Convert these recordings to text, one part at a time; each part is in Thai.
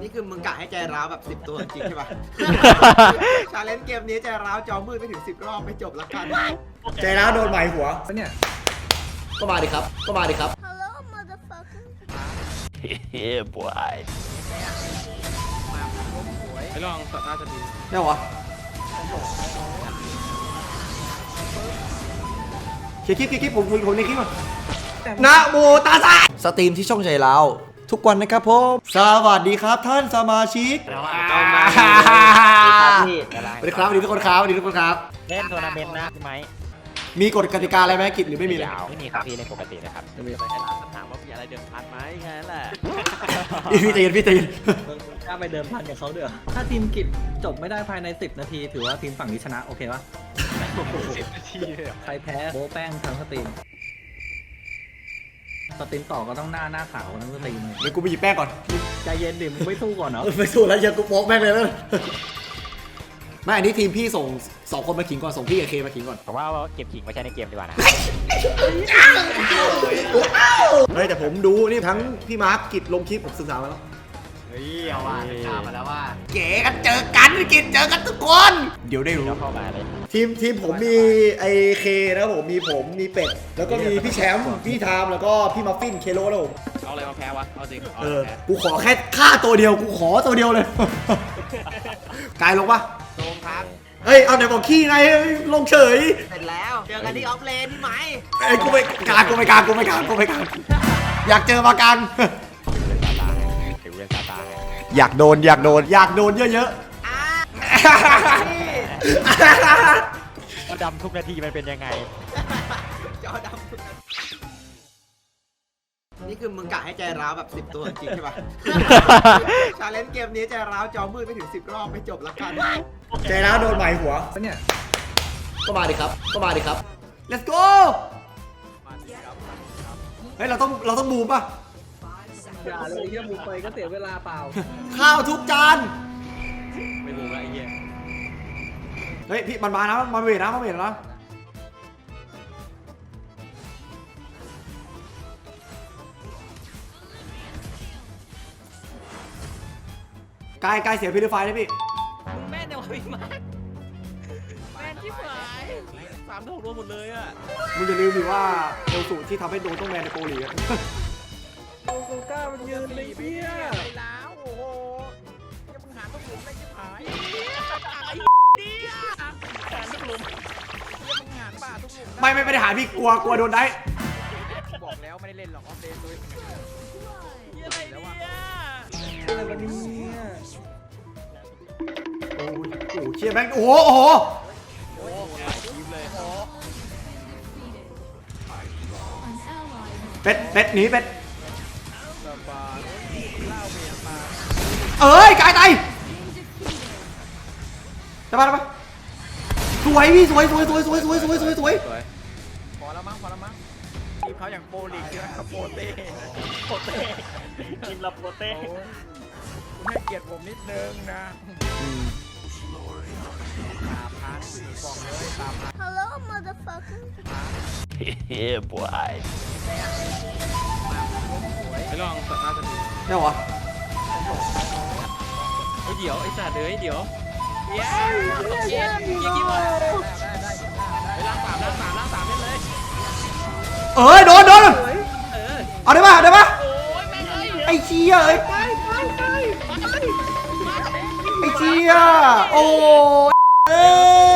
นี่คือมึงกะให้ใจร้าวแบบ 10 ตัวจริงใช่ปะ ชาเลนจ์เกมนี้ใจร้าวจอมืดไม่ถึง 10 รอบไม่จบละกัน ใจร้าวโดนไหมหัวเนี่ยก็มาดิครับ ก็มาดิครับ Hello, motherfucker. yeah, boy. ไปลองต่อหน้าสตรีมได้วะคลิปคลิปคลิปผมผมผมในคลิปก่อนนะโมตาซาสตรีมที่ช่องใจร้าว ทุกวันนะครับผมสวัสดีครับท่านสมาชิกเอามาสวัสดีครับสวัสดีทุกคนครับสวัสดีทุกคนครับ เล่นทัวร์นาเมนต์นะพี่ไม้มีกฎกติกาอะไรไหมกิจหรือไม่มีเลยยาวไม่มีครับพี่เล่นปกตินะครับไม่มีไปให้ร้านถามว่ามีอะไรเดิมพันไหมแค่นั้นแหละพี่ตีนพี่ตีนมึงกล้าไปเดิมพันกับเขาเด้อถ้าทีมกิจจบไม่ได้ภายใน 10 นาที ถือว่าทีมฝั่งนี้ชนะโอเคปะสิบนาทีเลยเหรอใครแพ้โบะแป้งทั้งสตรีม สตรีมต่อก็ต้องหน้าหน้าขาวทั้งสตรีมเลยเดี๋ยวกูไปหยิบแป้งก่อนใจเย็นดิมึงไม่สู้ก่อนเนาะไปสู้แล้วยังกูโป๊กแม่งเลยนะไม่อันนี้ทีมพี่ส่งสองคนมาขิงก่อนส่งพี่กับเคมาขิงก่อนผมว่าเก็บขิงไว้ใช้ในเกมดีกว่านะเฮ้ยแต่ผมดูนี่ทั้งพี่มาร์คกิจลงคลิปผมศึกษามาแล้วเฮ้ยเอาว่าข่าวมาแล้วว่า เก๋กันเจอกันกิจเจอกันทุกคน เดี๋ยวได้รู้ แล้วเข้ามาเลย ทีมทีมผมมีไอเคนะครับผมมีผมมีเป็ดแล้วก็มีพี่แชมป์พี่ทามแล้วก็พี่มัฟฟินเคโลแล้วผมเอาอะไรมาแพ้วะ เอาจริงเอาเออะไรอมาแพ้กูขอแค่ค่าตัวเดียวกูขอตัวเดียวเลย กายลงปะโดมครับเฮ้ย เอาไหนบอกขี้ไงลงเฉย เสร็จแล้ว เจอกันที่ออฟเลนพี่ไหมไอ้ยกูไม่กลางกูไม่กลางกูไม่กลางกูไม่กลางอยากเจอมากลางถือเล่นซาตาอยากโดนอยากโดนอยากโดนเยอะอ่าๆ ว่าดำทุกนาทีมันเป็นยังไง จอดำนี่คือมึงกะให้ใจร้าวแบบ 10 ตัวจริงใช่ปะ ชาเลนจ์เกมนี้ใจร้าวจอมืดไม่ถึง 10 รอบไม่จบละกัน ใจร้าวโดนไหมหัวเนี่ยก็มาดิครับก็มาดิครับ let's go เฮ้ยเราต้องเราต้องบูมป่ะอย่าเลยเยี่ยมึงไปก็เสียเวลาเปล่า ข้าวทุกจาน ไม่บูมแล้วไอ้เหี้ย เฮ้ยพี่มันมานะมันเวทนะมันเวทนะกายกายเสียพิลิฟายนะพี่มึงแม่นเนี่ยพี่มาแม่นที่หายสามถูกรวมหมดเลยอะ มึงอย่าลืมดิว่าเอลสูตรที่ทำให้โดนต้องแมนในโกลีอะ ไม่ไม่ไม่ได้หาพี่กลัวกลัวโดนได้บอกแล้วไม่ได้เล่นหรอกออฟเดนเลยอะไรแล้ววะอะไรวะเนี่ยโอ้ยโอ้โหเชียร์แม่งโอ้โหโอ้โหโอ้โหทีมเลยเป็ดเป็ดหนีเป็ดเอ้ยกายตายได้ปะได้ปะสวยพี่สวยสวยสวยสวยสวยสวยสวยสวย อแล้วมั้งพอแล้วมั้งทีมเขาอย่างโปรลีกใช่ไหมครับโปรเต้โปรเต้ทีมเราโปรเต้คุณให้เกียรติผมนิดนึงนะตามพันบอกเลยตามพัน Hello, motherfucker. yeah, boy. ไปลองต่อหน้าสตรีมได้หรอไอ้เดี๋ยวไอ้สัตว์เอ้ยเดี๋ยวเย้เย้เย้คิดว่าไปล่างสามล่างสามล่างสามเล่นเลย เอ้ยโดนโดนเออเอาได้ปะได้ปะโอ้ยแม่งเอ้ยไอ้เชียเอ้ยไอ้เชียโอ้ยเอ้ย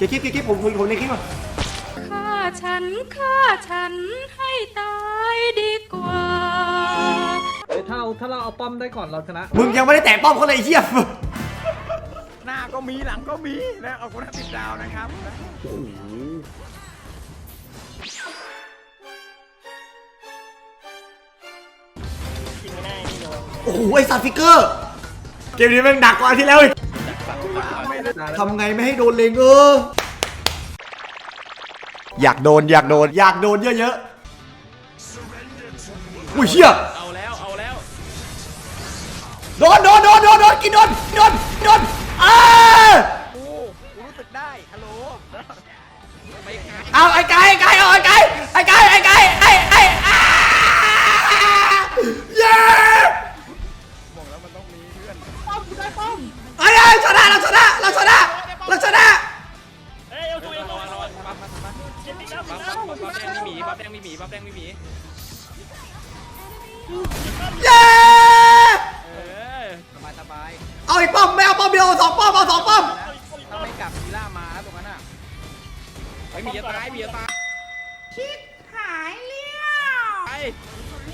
คลิปคลิปคลิปผมผมผมในคลิปก่อนฆ่าฉันฆ่าฉันให้ตายดีกว่าเฮ้ยถ้าเราถ้าเราเอาป้อมได้ก่อนเราชนะมึงยังไม่ได้แตะป้อมเขาเลยไอ้เชียหน้าก็มีหลังก็มีนะเอาคนติดดาวนะครับ โอ้โหไอสัตว์ฟิกเกอร์ เกมนี้แม่งหนักกว่าอันที่แล้วอีก ทำไงไม่ให้โดนเลงเออ อยากโดนอยากโดนอยากโดนเยอะๆ อุ้ยเฮียเอาแล้วเอาแล้วโดนโดนโดนโดนโดนกินโดนโดนโดนอ้ากูกูรู้สึกได้ฮัลโหลไกลเอาไอ้ไก่ไอ้ไก่เอาไอ้ไก่ไอ้ไก่ไอ้ไก่ มีหมีปั๊บแดงมีหมีปั๊บแดงมีหมีเย้เออสบายสบายเอาอีกป้อมไม่เอาป้อมเดียวเอาสองป้อมเอาสองป้อมนะถ้าไม่กลับทีล่ามาตรงนั้นอะไอ้หมีจะตายหมีจะตายชิดหายเลี้ยวไป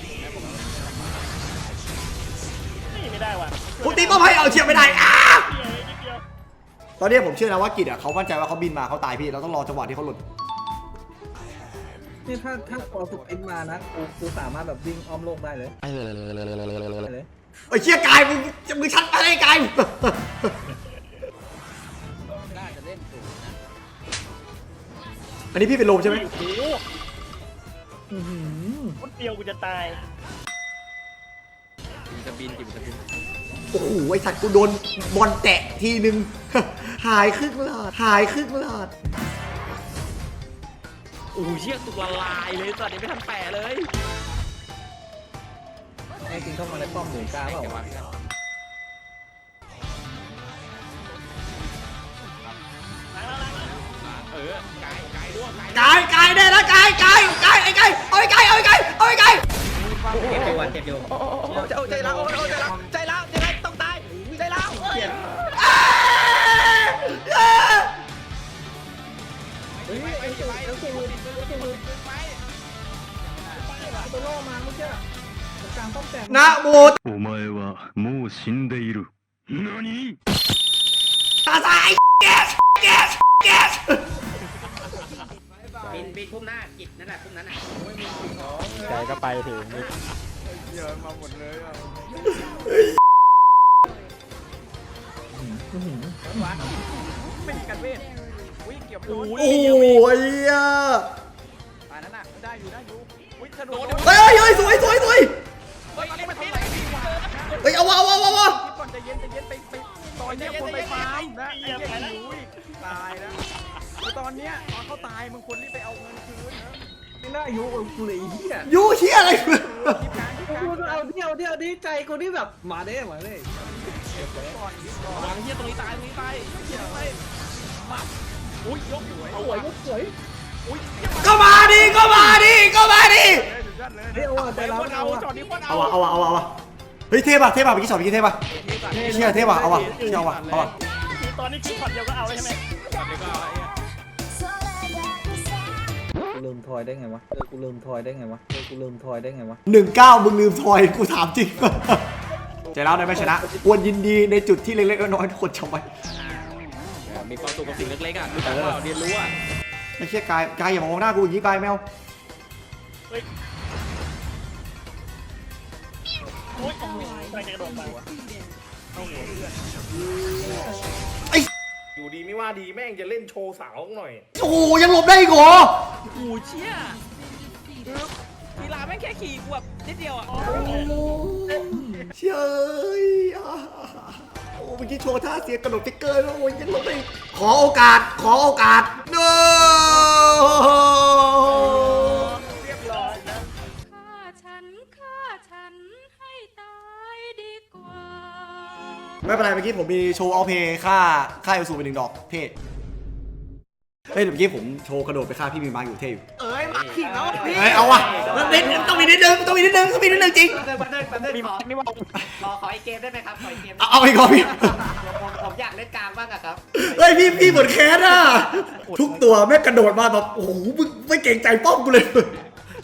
นี่ไม่ได้ว่ะผมตีป้อมให้เอาเชียร์ไม่ได้อ้าเหี้ยนิดเดียวตอนนี้ผมเชื่อนะว่ากิจอะเขามั่นใจว่าเขาบินมาเขาตายพี่เราต้องรอจังหวะที่เขาหลุด นี่ถ้าถ้าพอสุกเอ็นมานะกูกูสามารถแบบวิ่งอ้อมโลกได้เลยเลยไอ้เชี่ยกายมึงมึงชัดอะไรกายน่าจะเล่นสูงนะอันนี้พี่เป็นลมใช่ไหมโอ้โหคนเดียวกูจะตายจิมจะบินจิมจะบินโอ้โหไอ้สัตว์กูโดนบอลแตะทีนึง หายครึ่งหลอดหายครึ่งหลอด โอ้เชี่ยตัวลายเลยตอนนี้ไม่ทันแปะเลยไอ้กินเข้ามาในป้อมหมูกล้าเปล่าเดี๋ยววะวางกันเออไก่ไก่ด้วงไก่กายกายได้แล้วกายกายกายไอ้กายเอาไอ้กายเอาไอ้กายเอาไอ้กายเจ็บอยู่วันเจ็บอยู่ใจร้าวใจร้าวใจร้าวใจ เฮ้ยไอ้ตัวไอ้ตัวมือไอ้ตัวมือตัวโล่มาเมื่อกี้ตรงกลางป้อมแตก นะโม お前はもう死んでいる。何 ตาสายแกสแกสแกส บินบินพุ่มหน้ากิจนั่นแหละพุ่มนั้นอ่ะ ใจก็ไปถึงนี่ เยอะมาหมดเลยอ่ะ โดนโอ้ยอะตายนั่นน่ะได้อยู่ได้อยู่อุ้ยถ้าโดนเฮ้ยเฮ้ยสวยสวยสวยเฮ้ยนี่มันทำไรดีวะเฮ้ยเอาวะเอาวะเอาวะคิดก่อนใจเย็นใจเย็นไปไปตอนเนี้ยคนไปฟาร์มนะไอ้เหี้ยอุ้ยตายนะคือตอนเนี้ยตอนเขาตายมึงควรรีบไปเอาเงินคืนนะไม่น่าอายุกูเลยไอ้เหี้ยยูเชี่ยอะไรคลิปกลางคลิปกลางกูเอาเที่ยวเที่ยวดีใจกูนี่แบบมาเด้มาเด้ก่อนคลิปก่อนวางเหี้ยตรงนี้ตายตรงนี้ตายเหี้ยไปมา อุ้ยยกอยู่ไอ้สวยก็สวยอุ้ยก็มาดิก็มาดิก็มาดิสุดยอดเลยเฮ้ยเอาว่ะใจไปเราคนเอาเอาจอว่ะดนี้คนเอาเอาวะเอาวะเอาวะเอาวะเฮ้ยเทพอะเทพอะเมื่อกี้สอนเมื่อกี้เทพอะเชี่ยเทพอะเอาวะเชี่ยเอาวะเอาวะคือตอนนี้คิดช็อตเดียวก็เอาแล้วใช่ไหมกูลืมทอยได้ไงวะเออกูลืมทอยได้ไงวะเออกูลืมทอยได้ไงวะหนึ่งเก้ามึงลืมทอยกูถามจริงใจร้าวได้ไหมชนะควรยินดีในจุดที่เล็กๆน้อยๆทุกคนจำไว้ มีความสุขกับสิ่งเล็กๆอะรู้จักเปล่าเรียนรู้อะไอ้เชี่ยกายกายอย่ามามองหน้ากูอย่างนี้กายแมวโอ้ยกำลังจะกระโดดไปว่ะอยู่ดีไม่ว่าดีแม่งจะเล่นโชว์สาวหน่อย โอ้โหยังหลบได้อีกเหรอโอ้เชี่ยกีฬาแม่งแค่ขี่กูแบบนิดเดียวอะเชี่ย เอ้ยอ่าโอ้เมื่อกี้โชว์ท่าเสียกระโดดฟิกเกอร์แล้วโอ้ยยังหลบได้อีกขอโอกาสขอโอกาส no เรียบร้อยนะฆ่าฉันฆ่าฉันให้ตายดีกว่าไม่เป็นไรเมื่อกี้ผมมีโชว์เอาเพย์ค่าค่าเอลซูไปหนึ่งดอกเท่เฮ้ยเดี๋ยวเมื่อกี้ผมโชว์กระโดดไปฆ่าพี่มีมาอยู่เท่อยู่เอ้ยมา ขิงแล้วพี่เฮ้ยเอาว่ะมันนิดต้องมีนิดนึงต้องมีนิดนึงต้องมีนิดนึงจริง แป๊บนึงแป๊บนึงขอขอขออีกเกมได้ไหมครับขออีกเกมเอาเอาอีกก่อนพี่ผมผมอยากเล่นกลางบ้างอะครับเฮ้ยพี่พี่เหมือนแคสอะทุกตัวแม่งกระโดดมาแบบโอ้โหมึงไม่เกรงใจป้อมกูเลย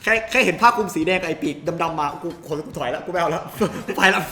แค่แค่เห็นผ้าคลุมสีแดงกับไอ้ปีกดำๆมากูขนกูถอยแล้วกูไม่เอาแล้วกูไปแล้ว